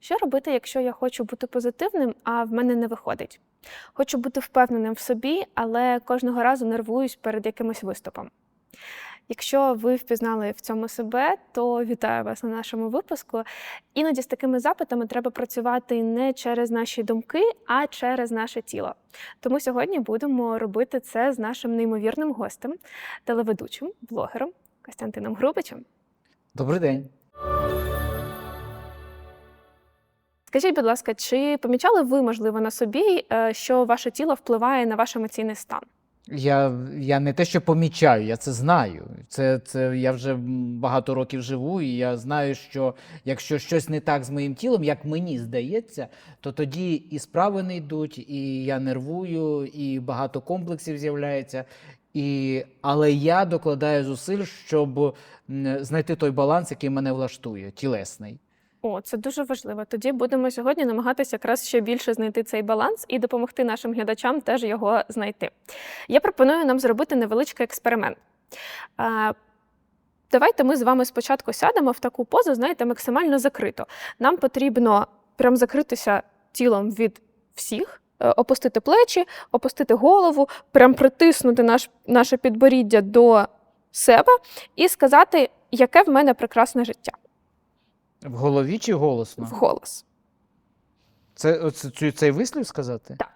Що робити, якщо я хочу бути позитивним, а в мене не виходить? Хочу бути впевненим в собі, але кожного разу нервуюсь перед якимось виступом. Якщо ви впізнали в цьому себе, то вітаю вас на нашому випуску. Іноді з такими запитами треба працювати не через наші думки, а через наше тіло. Тому сьогодні будемо робити це з нашим неймовірним гостем, телеведучим, блогером Костянтином Грубичем. Добрий день. Скажіть, будь ласка, чи помічали ви, можливо, на собі, е, що ваше тіло впливає на ваш емоційний стан? Я, я не те, що помічаю, я це знаю. Це, це я вже багато років живу, і я знаю, що якщо щось не так з моїм тілом, як мені здається, то тоді і справи не йдуть, і я нервую, і багато комплексів з'являється. І, але я докладаю зусиль, щоб знайти той баланс, який мене влаштує, тілесний. О, це дуже важливо. Тоді будемо сьогодні намагатися якраз ще більше знайти цей баланс і допомогти нашим глядачам теж його знайти. Я пропоную нам зробити невеличкий експеримент. Давайте ми з вами спочатку сядемо в таку позу, знаєте, максимально закрито. Нам потрібно прям закритися тілом від всіх, е, опустити плечі, опустити голову, прям притиснути наш, наше підборіддя до себе і сказати, яке в мене прекрасне життя В голові чи голосно? вголос. Це, оце, цей вислів сказати? Так.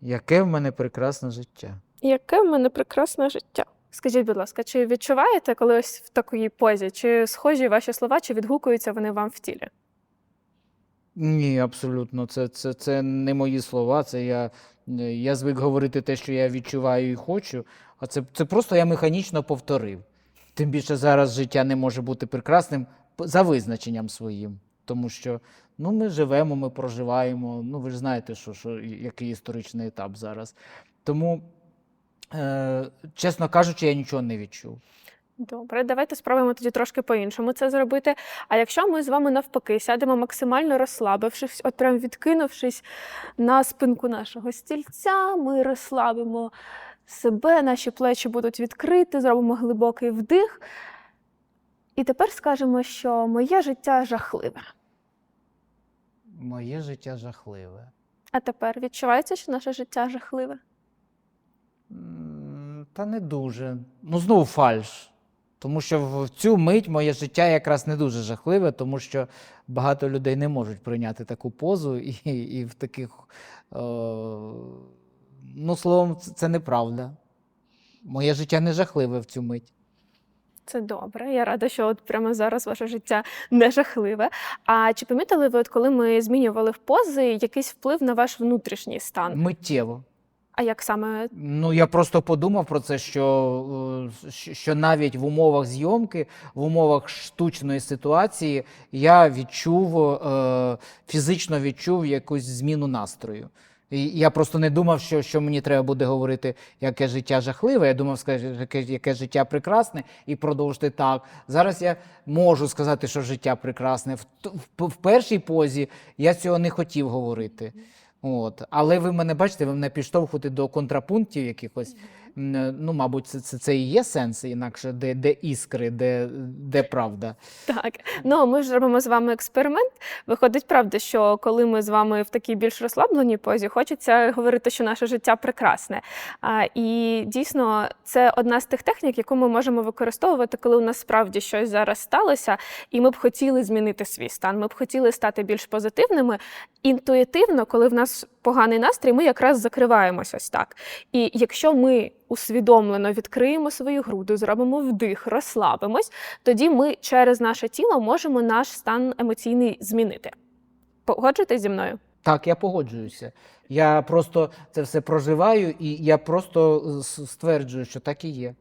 Яке в мене прекрасне життя. Яке в мене прекрасне життя. Скажіть, будь ласка, чи відчуваєте коли ось в такій позі, чи схожі ваші слова, чи відгукуються вони вам в тілі? Ні, абсолютно. Це, це, це не мої слова. Це я, я звик говорити те, що я відчуваю і хочу. А це, це просто я механічно повторив. Тим більше зараз життя не може бути прекрасним за визначенням своїм. Тому що ну, ми живемо, ми проживаємо. Ну, ви ж знаєте, що, що, який історичний етап зараз. Тому, е, чесно кажучи, я нічого не відчув. Добре, давайте спробуємо тоді трошки по-іншому це зробити. А якщо ми з вами навпаки сядемо максимально розслабившись, от прям відкинувшись на спинку нашого стільця, ми розслабимо себе, наші плечі будуть відкриті, зробимо глибокий вдих. І тепер скажемо, що моє життя жахливе. Моє життя жахливе. А тепер відчувається, що наше життя жахливе? Та не дуже. Ну, знову фальш. Тому що в цю мить моє життя якраз не дуже жахливе, тому що багато людей не можуть прийняти таку позу, і, і в таких. Е, ну, словом, це, це неправда. Моє життя не жахливе в цю мить. Це добре. Я рада, що от прямо зараз ваше життя не жахливе. А чи помітили ви, от коли ми змінювали в пози, якийсь вплив на ваш внутрішній стан? Миттєво. А як саме Ну, я просто подумав про це, що, е, що- що навіть в умовах зйомки, в умовах штучної ситуації я відчув, е, фізично відчув якусь зміну настрою. Я просто не думав, що, що мені треба буде говорити, яке життя жахливе. Я думав, яке, яке життя прекрасне, і продовжити так. Зараз я можу сказати, що життя прекрасне. В, в, в першій позі я цього не хотів говорити. От. Але ви мене бачите, ви мене підштовхуєте до контрапунктів якихось. Ну, мабуть, це, це, це і є сенс, інакше де, де іскри, де, де правда. так? Ну ми ж робимо з вами експеримент. Виходить, правда, що коли ми з вами в такій більш розслабленій позі, хочеться говорити, що наше життя прекрасне. А, і дійсно, це одна з тих технік, яку ми можемо використовувати, коли у нас справді щось зараз сталося, і ми б хотіли змінити свій стан. Ми б хотіли стати більш позитивними. Інтуїтивно, коли в нас поганий настрій, ми якраз закриваємося ось так. І якщо ми усвідомлено відкриємо свою груду, зробимо вдих, розслабимось, тоді ми через наше тіло можемо наш стан емоційний змінити. Погоджуєтесь зі мною? Так, я погоджуюся. Я просто це все проживаю, і я просто стверджую, що так і є.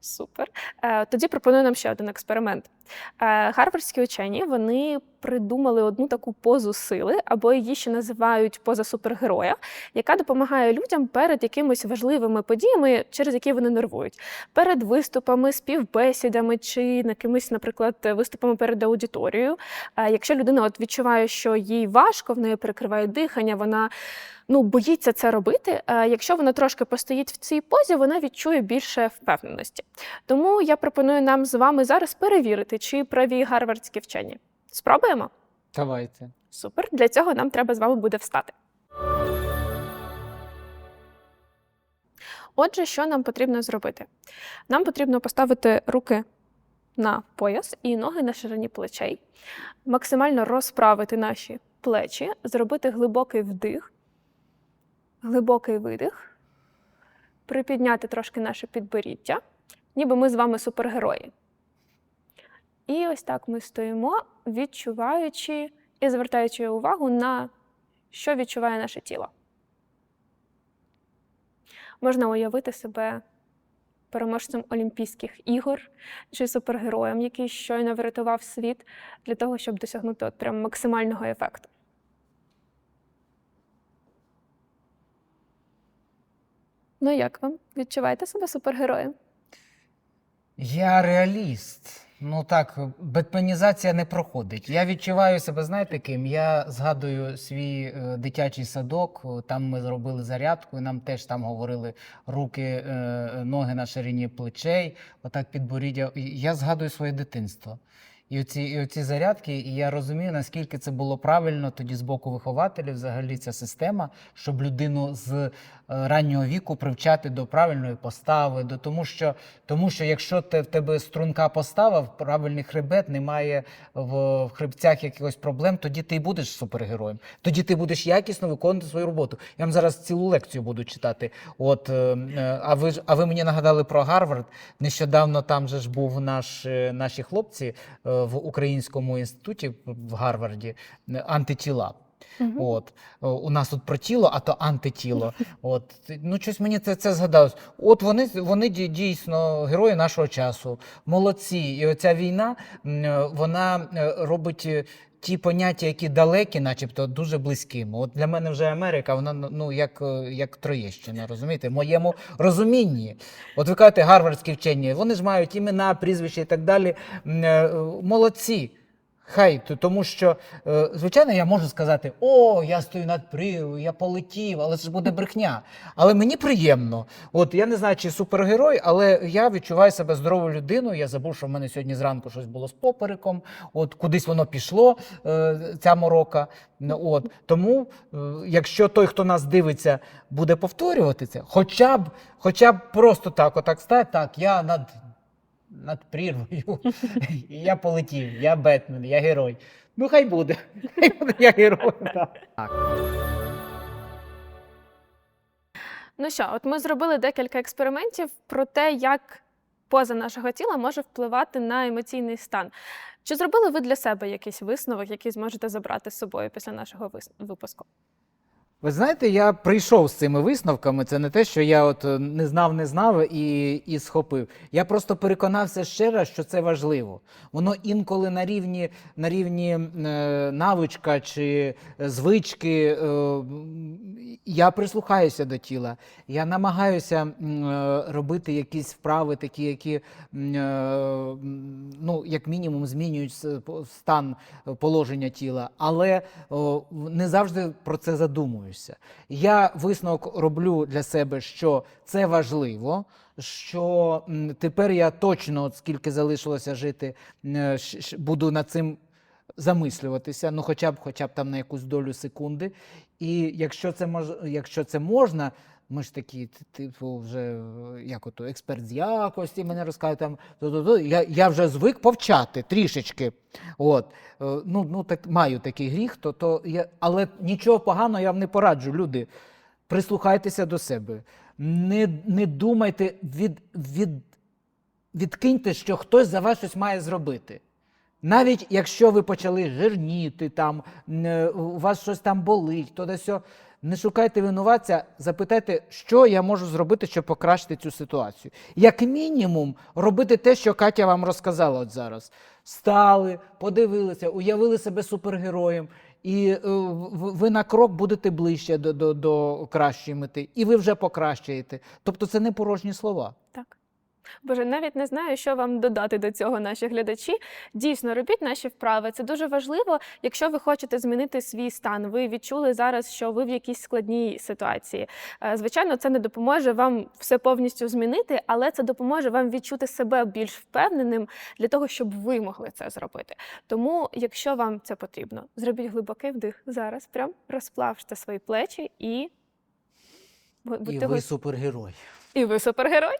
Супер. Е, Тоді пропоную нам ще один експеримент. Е, Гарвардські учені вони придумали одну таку позу сили, або її ще називають поза супергероя, яка допомагає людям перед якимись важливими подіями, через які вони нервують. Перед виступами, співбесідами чи якимись, наприклад, виступами перед аудиторією. Е, Якщо людина от відчуває, що їй важко, в неї перекриває дихання, вона ну, боїться це робити. е, Якщо вона трошки постоїть в цій позі, вона відчує більше впевненості. Тому я пропоную нам з вами зараз перевірити, чи праві гарвардські вчені. Спробуємо? Давайте. Супер. Для цього нам треба з вами буде встати. Отже, що нам потрібно зробити? Нам потрібно поставити руки на пояс і ноги на ширині плечей, максимально розправити наші плечі, зробити глибокий вдих, глибокий видих, припідняти трошки наше підборіддя, ніби ми з вами супергерої. І ось так ми стоїмо, відчуваючи і звертаючи увагу на що відчуває наше тіло. Можна уявити себе переможцем Олімпійських ігор чи супергероєм, який щойно врятував світ для того, щоб досягнути от прям максимального ефекту. Ну, як вам? Відчуваєте себе супергероєм? Я реаліст. Ну так, бетонізація не проходить. Я відчуваю себе, знаєте, ким? Я згадую свій е, дитячий садок. Там ми зробили зарядку, і нам теж там говорили руки, е, ноги на ширині плечей, отак підборіддя. Я згадую своє дитинство. І оці, і оці зарядки, і я розумію, наскільки це було правильно тоді з боку вихователів, взагалі ця система, щоб людину з е, раннього віку привчати до правильної постави, до тому, що тому що якщо те, в тебе струнка постава, в правильний хребет, немає в, в хребцях якихось проблем, тоді ти і будеш супергероєм. Тоді ти будеш якісно виконувати свою роботу. Я вам зараз цілу лекцію буду читати. От, е, е, а ви а ви мені нагадали про Гарвард. Нещодавно там же ж був наш, наші хлопці в Українському інституті в Гарварді антитіла. Угу. От у нас тут про тіло, а то антитіло. От ну щось мені це, це згадалось. От вони вони дійсно герої нашого часу, молодці. І оця війна е, вона е, робить. Ті поняття, які далекі, начебто дуже близькими. От для мене вже Америка, вона ну як, е, як Троєщина, розумієте, в моєму розумінні. От ви кажете, гарвардські вчені, вони ж мають імена, прізвища і так далі. Е, Молодці. Хай, то- тому що, е, звичайно, я можу сказати: о, я стою над прірвою, я полетів, але це ж буде брехня. Але мені приємно. От я не знаю, чи супергерой, але я відчуваю себе здоровою людиною. Я забув, що в мене сьогодні зранку щось було з попереком. От кудись воно пішло, е, ця морока. От тому, е, якщо той, хто нас дивиться, буде повторювати це, хоча б, хоча б просто так, отак стає, так, я над над прірвою. І я полетів, я Бетмен, я герой. Ну, хай буде. Хай буде я герой. Так. Ну що, от ми зробили декілька експериментів про те, як поза нашого тіла може впливати на емоційний стан. Чи зробили ви для себе якийсь висновок, який зможете забрати з собою після нашого випуску? Ви знаєте, я прийшов з цими висновками. Це не те, що я от е, не знав, не знав і, і схопив. Я просто переконався ще раз, що це важливо. Воно інколи на рівні, на рівні е, навичка чи е, звички. Е, я прислухаюся до тіла. Я намагаюся е, робити якісь вправи, такі, які е, ну, як мінімум змінюють стан е, положення тіла, але в- не завжди про це задумуюся. Я висновок роблю для себе, що це важливо. Що тепер я точно, от скільки залишилося жити, е, буду над цим замислюватися, ну хоча б, хоча б там на якусь долю секунди. І якщо це мож, якщо це можна, ми ж такі, типу, вже е, як ото експерт з якості мене розказує там. Я, я вже звик повчати трішечки. От. Е, Ну, ну так маю такий гріх, то, то я, але нічого поганого я вам не пораджу, люди. Прислухайтеся до себе. Не, не думайте, від, від, відкиньте, що хтось за вас щось має зробити. Навіть якщо ви почали жирніти, там, у вас щось там болить, то десь, не шукайте винуватця, запитайте, що я можу зробити, щоб покращити цю ситуацію. Як мінімум, робити те, що Катя вам розказала от зараз. Стали, подивилися, уявили себе супергероєм, і е, ви на крок будете ближче до, до, до кращої мети, і ви вже покращуєте. Тобто це не порожні слова. Так. Боже, навіть не знаю, що вам додати до цього, наші глядачі. Дійсно, робіть наші вправи. Це дуже важливо. Якщо ви хочете змінити свій стан, ви відчули зараз, що ви в якійсь складній ситуації. Е, Звичайно, це не допоможе вам все повністю змінити, але це допоможе вам відчути себе більш впевненим для того, щоб ви могли це зробити. Тому, якщо вам це потрібно, зробіть глибокий вдих зараз, прям розплавте свої плечі і. І ви супергерой. і ви супергерой.